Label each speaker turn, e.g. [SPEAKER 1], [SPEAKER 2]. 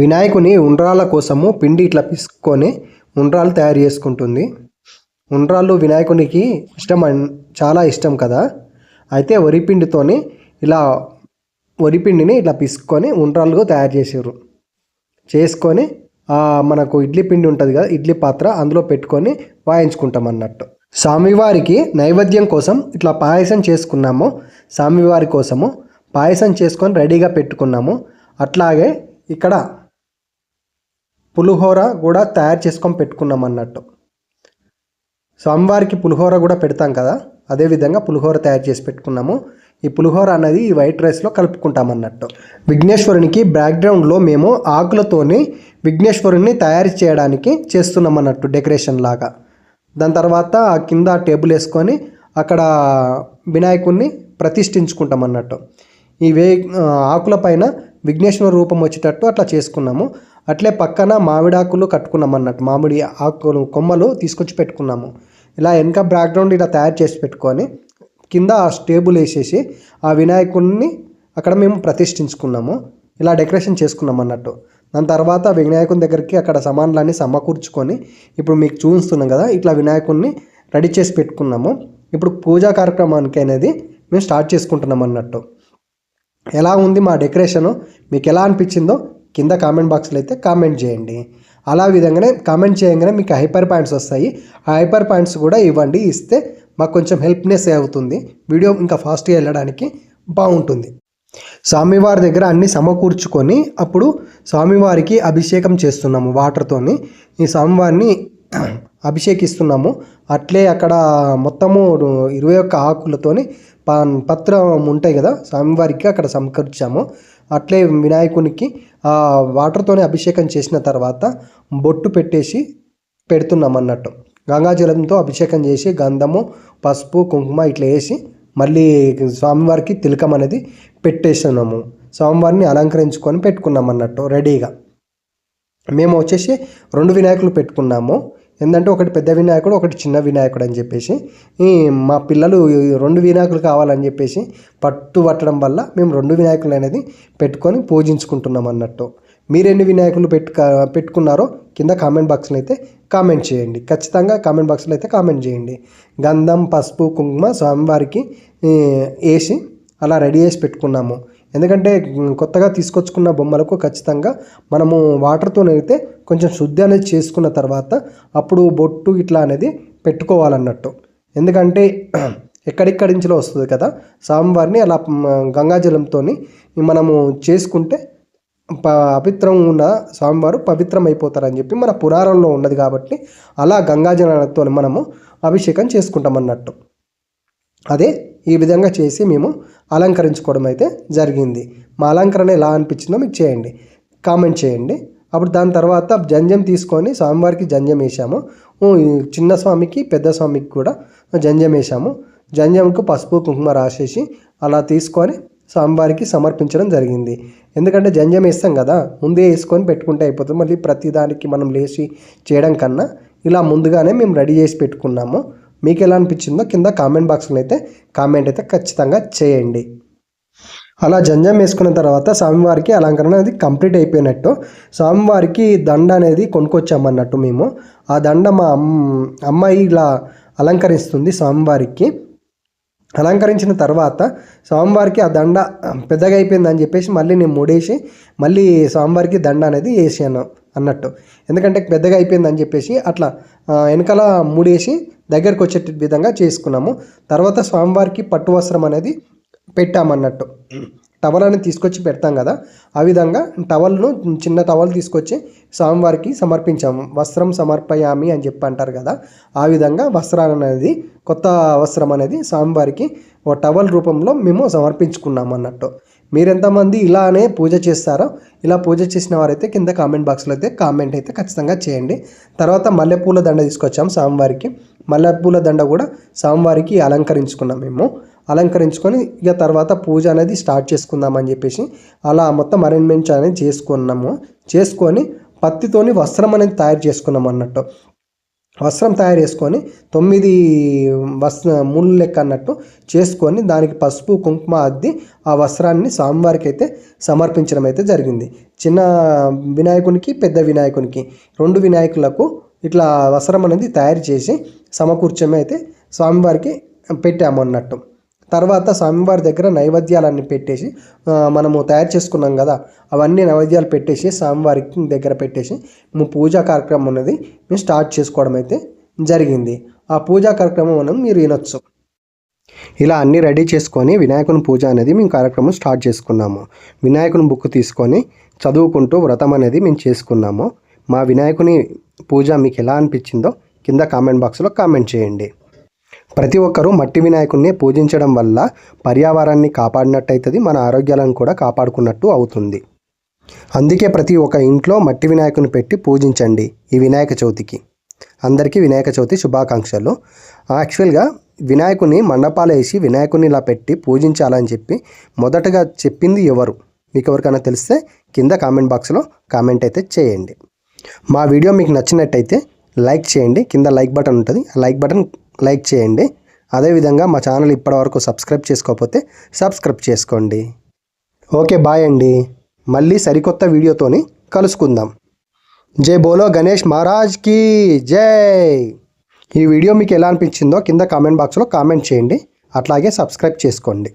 [SPEAKER 1] వినాయకుని ఉండ్రాళ్ళ కోసము పిండి ఇట్లా పిసుకొని ఉండ్రాలు తయారు చేసుకుంటుంది. ఉండ్రాళ్ళు వినాయకునికి ఇష్టం అన్- చాలా ఇష్టం కదా. అయితే వరిపిండితోని ఇలా వరిపిండిని ఇట్లా పిసుకొని ఉండ్రాలుగా తయారు చేసారు చేసుకొని మనకు ఇడ్లీ పిండి ఉంటుంది కదా ఇడ్లీ పాత్ర అందులో పెట్టుకొని వాయించుకుంటాం అన్నట్టు. స్వామివారికి నైవేద్యం కోసం ఇట్లా పాయసం చేసుకున్నాము. స్వామివారి కోసము పాయసం చేసుకొని రెడీగా పెట్టుకున్నాము. అట్లాగే ఇక్కడ పులిహోర కూడా తయారు చేసుకొని పెట్టుకున్నాం అన్నట్టు. స్వామివారికి పులిహోర కూడా పెడతాం కదా అదేవిధంగా పులిహోర తయారు చేసి పెట్టుకున్నాము. ఈ పులిహోర అనేది ఈ వైట్ రైస్లో కలుపుకుంటాం అన్నట్టు. విఘ్నేశ్వరునికి బ్యాక్గ్రౌండ్లో మేము ఆకులతోని విఘ్నేశ్వరుని తయారు చేయడానికి చేస్తున్నాం అన్నట్టు డెకరేషన్ లాగా. దాని తర్వాత ఆ కింద టేబుల్ వేసుకొని అక్కడ వినాయకుడిని ప్రతిష్ఠించుకుంటాం అన్నట్టు. ఈ వే ఆకుల పైన విఘ్నేశ్వర రూపం వచ్చేటట్టు అట్లా చేసుకున్నాము. అట్లే పక్కన మామిడాకులు కట్టుకున్నాం అన్నట్టు మామిడి ఆకులు కొమ్మలు తీసుకొచ్చి పెట్టుకున్నాము. ఇలా వెనక బ్యాక్గ్రౌండ్ ఇలా తయారు చేసి పెట్టుకొని కింద ఆ స్టేబుల్ వేసేసి ఆ వినాయకుడిని అక్కడ మేము ప్రతిష్ఠించుకున్నాము. ఇలా డెకరేషన్ చేసుకున్నాం అన్నట్టు దాని తర్వాత వినాయకుని దగ్గరికి అక్కడ సమాన్లన్నీ సమకూర్చుకొని ఇప్పుడు మీకు చూపిస్తున్నాం కదా ఇట్లా వినాయకుడిని రెడీ చేసి పెట్టుకున్నాము. ఇప్పుడు పూజా కార్యక్రమానికి అనేది మేము స్టార్ట్ చేసుకుంటున్నాం అన్నట్టు ఎలా ఉంది మా డెకరేషను? మీకు ఎలా అనిపించిందో కింద కామెంట్ బాక్స్లో అయితే కామెంట్ చేయండి. అలా విధంగానే కామెంట్ చేయగానే మీకు హైపర్ పాయింట్స్ వస్తాయి. ఆ హైపర్ పాయింట్స్ కూడా ఇవ్వండి ఇస్తే మాకు కొంచెం హెల్ప్నెస్ అవుతుంది. వీడియో ఇంకా ఫాస్ట్గా వెళ్ళడానికి బాగుంటుంది. స్వామివారి దగ్గర అన్ని సమకూర్చుకొని అప్పుడు స్వామివారికి అభిషేకం చేస్తున్నాము వాటర్తోని ఈ స్వామివారిని అభిషేకిస్తున్నాము. అట్లే అక్కడ మొత్తము ఇరవై ఒక్క ఆకులతోని పత్రం ఉంటాయి కదా స్వామివారికి అక్కడ సమకూర్చాము. అట్లే వినాయకునికి ఆ వాటర్తోనే అభిషేకం చేసిన తర్వాత బొట్టు పెట్టేసి పెడుతున్నాం అన్నట్టు గంగాజలంతో అభిషేకం చేసి గంధము పసుపు కుంకుమ ఇట్లా వేసి మళ్ళీ స్వామివారికి తిలకం అనేది పెట్టేస్తున్నాము స్వామివారిని అలంకరించుకొని పెట్టుకున్నాం అన్నట్టు రెడీగా. మేము వచ్చేసి రెండు వినాయకులు పెట్టుకున్నాము. ఏంటంటే ఒకటి పెద్ద వినాయకుడు ఒకటి చిన్న వినాయకుడు అని చెప్పేసి ఈ మా పిల్లలు రెండు వినాయకులు కావాలని చెప్పేసి పట్టు పట్టడం వల్ల మేము రెండు వినాయకులు అనేది పెట్టుకొని పూజించుకుంటున్నాం అన్నట్టు. మీరు ఎన్ని వినాయకులు పెట్టుక పెట్టుకున్నారో కింద కామెంట్ బాక్స్లో అయితే కామెంట్ చేయండి. ఖచ్చితంగా కామెంట్ బాక్స్లో అయితే కామెంట్ చేయండి. గంధం పసుపు కుంకుమ స్వామివారికి వేసి అలా రెడీ చేసి పెట్టుకున్నాము. ఎందుకంటే కొత్తగా తీసుకొచ్చుకున్న బొమ్మలకు ఖచ్చితంగా మనము వాటర్తో కొంచెం శుద్ధి అనేది చేసుకున్న తర్వాత అప్పుడు బొట్టు ఇట్లా అనేది పెట్టుకోవాలన్నట్టు. ఎందుకంటే ఎక్కడిక్కడి నుంచిలో వస్తుంది కదా స్వామివారిని అలా గంగాజలంతో మనము చేసుకుంటే ప పవిత్రం ఉన్న స్వామివారు పవిత్రం అయిపోతారని చెప్పి మన పురాణంలో ఉన్నది కాబట్టి అలా గంగాజలంతో మనము అభిషేకం చేసుకుంటాం అన్నట్టు అదే ఈ విధంగా చేసి మేము అలంకరించుకోవడం అయితే జరిగింది. మా అలంకరణ ఎలా అనిపించిందో మీకు చేయండి. కామెంట్ చేయండి. అప్పుడు దాని తర్వాత జంజం తీసుకొని స్వామివారికి జంజం వేసాము చిన్న స్వామికి పెద్ద స్వామికి కూడా జంజం వేసాము జంజంకు పసుపు కుంకుమ రాసేసి అలా తీసుకొని స్వామివారికి సమర్పించడం జరిగింది. ఎందుకంటే జంజం వేస్తాం కదా ముందే వేసుకొని పెట్టుకుంటే అయిపోతుంది. మళ్ళీ ప్రతిదానికి మనం లేచి చేయడం కన్నా ఇలా ముందుగానే మేము రెడీ చేసి పెట్టుకున్నాము. మీకు ఎలా అనిపించిందో కింద కామెంట్ బాక్స్లో అయితే కామెంట్ అయితే ఖచ్చితంగా చేయండి. అలా జంజం వేసుకున్న తర్వాత స్వామివారికి అలంకరణ అనేది కంప్లీట్ అయిపోయినట్టు స్వామివారికి దండ అనేది కొనుక్కొచ్చామన్నట్టు మేము. ఆ దండ మా అమ్ అమ్మాయి ఇలా అలంకరిస్తుంది స్వామివారికి. అలంకరించిన తర్వాత స్వామివారికి ఆ దండ పెద్దగా అయిపోయిందని చెప్పేసి మళ్ళీ నేను ముడేసి మళ్ళీ స్వామివారికి దండ అనేది వేసాను. అన్నట్టు. ఎందుకంటే పెద్దగా అయిపోయిందని చెప్పేసి అట్లా వెనకాల మూడేసి దగ్గరకు వచ్చే విధంగా చేసుకున్నాము. తర్వాత స్వామివారికి పట్టు వస్త్రం అనేది పెట్టామన్నట్టు. టవల్ అనేది తీసుకొచ్చి పెడతాం కదా ఆ విధంగా టవల్ను చిన్న టవల్ తీసుకొచ్చి స్వామివారికి సమర్పించాము. వస్త్రం సమర్పయామి అని చెప్పి అంటారు కదా ఆ విధంగా వస్త్రాలు అనేది కొత్త వస్త్రం అనేది స్వామివారికి ఒక టవల్ రూపంలో మేము సమర్పించుకున్నాం అన్నట్టు మీరెంతమంది ఇలానే పూజ చేస్తారో ఇలా పూజ చేసిన వారైతే కింద కామెంట్ బాక్స్లో అయితే కామెంట్ అయితే ఖచ్చితంగా చేయండి. తర్వాత మల్లెపూల దండ తీసుకొచ్చాం స్వామివారికి. మల్లెపూల దండ కూడా స్వామివారికి అలంకరించుకున్నాం మేము. అలంకరించుకొని ఇక తర్వాత పూజ అనేది స్టార్ట్ చేసుకుందామని చెప్పేసి అలా మొత్తం అరేంజ్మెంట్స్ అనేది చేసుకున్నాము. చేసుకొని పత్తితోని వస్త్రం అనేది తయారు చేసుకున్నాం అన్నట్టు. వస్త్రం తయారు చేసుకొని తొమ్మిది వస్త్ర ముళ్ళు లెక్క అన్నట్టు చేసుకొని దానికి పసుపు కుంకుమ అద్ది ఆ వస్త్రాన్ని స్వామివారికి అయితే సమర్పించడం అయితే జరిగింది. చిన్న వినాయకునికి పెద్ద వినాయకునికి రెండు వినాయకులకు ఇట్లా వస్త్రం అనేది తయారు చేసి సమకూర్చమే అయితే స్వామివారికి పెట్టాము అన్నట్టు. తర్వాత స్వామివారి దగ్గర నైవేద్యాలన్నీ పెట్టేసి మనము తయారు చేసుకున్నాం కదా అవన్నీ నైవేద్యాలు పెట్టేసి స్వామివారికి దగ్గర పెట్టేసి మేము పూజా కార్యక్రమం అనేది మేము స్టార్ట్ చేసుకోవడం అయితే జరిగింది. ఆ పూజా కార్యక్రమం మనం మీరు వినొచ్చు. ఇలా అన్నీ రెడీ చేసుకొని వినాయకుని పూజ అనేది మేము కార్యక్రమం స్టార్ట్ చేసుకున్నాము. వినాయకుని బుక్ తీసుకొని చదువుకుంటూ వ్రతం అనేది మేము చేసుకున్నాము. మా వినాయకుని పూజ మీకు ఎలా అనిపించిందో కింద కామెంట్ బాక్స్లో కామెంట్ చేయండి. ప్రతి ఒక్కరూ మట్టి వినాయకుడిని పూజించడం వల్ల పర్యావరణాన్ని కాపాడినట్టు అవుతుంది మన ఆరోగ్యాలను కూడా కాపాడుకున్నట్టు అవుతుంది. అందుకే ప్రతి ఒక్క ఇంట్లో మట్టి వినాయకుని పెట్టి పూజించండి ఈ వినాయక చవితికి. అందరికీ వినాయక చవితి శుభాకాంక్షలు. యాక్చువల్గా వినాయకుని మండపాలు వేసి వినాయకుని ఇలా పెట్టి పూజించాలని చెప్పి మొదటగా చెప్పింది ఎవరు? మీకు ఎవరికైనా తెలిస్తే కింద కామెంట్ బాక్స్లో కామెంట్ అయితే చేయండి. మా వీడియో మీకు నచ్చినట్టయితే లైక్ చేయండి. కింద లైక్ బటన్ ఉంటుంది. ఆ లైక్ బటన్ లైక్ చేయండి. అదేవిధంగా మా ఛానల్ ఇప్పటివరకు సబ్స్క్రైబ్ చేసుకోకపోతే సబ్స్క్రైబ్ చేసుకోండి. ఓకే బాయ్ అండి. మళ్ళీ సరికొత్త వీడియోతోని కలుసుకుందాం. జై బోలో గణేష్ మహారాజ్కి జై. ఈ వీడియో మీకు ఎలా అనిపించిందో కింద కామెంట్ బాక్స్లో కామెంట్ చేయండి. అట్లాగే సబ్స్క్రైబ్ చేసుకోండి.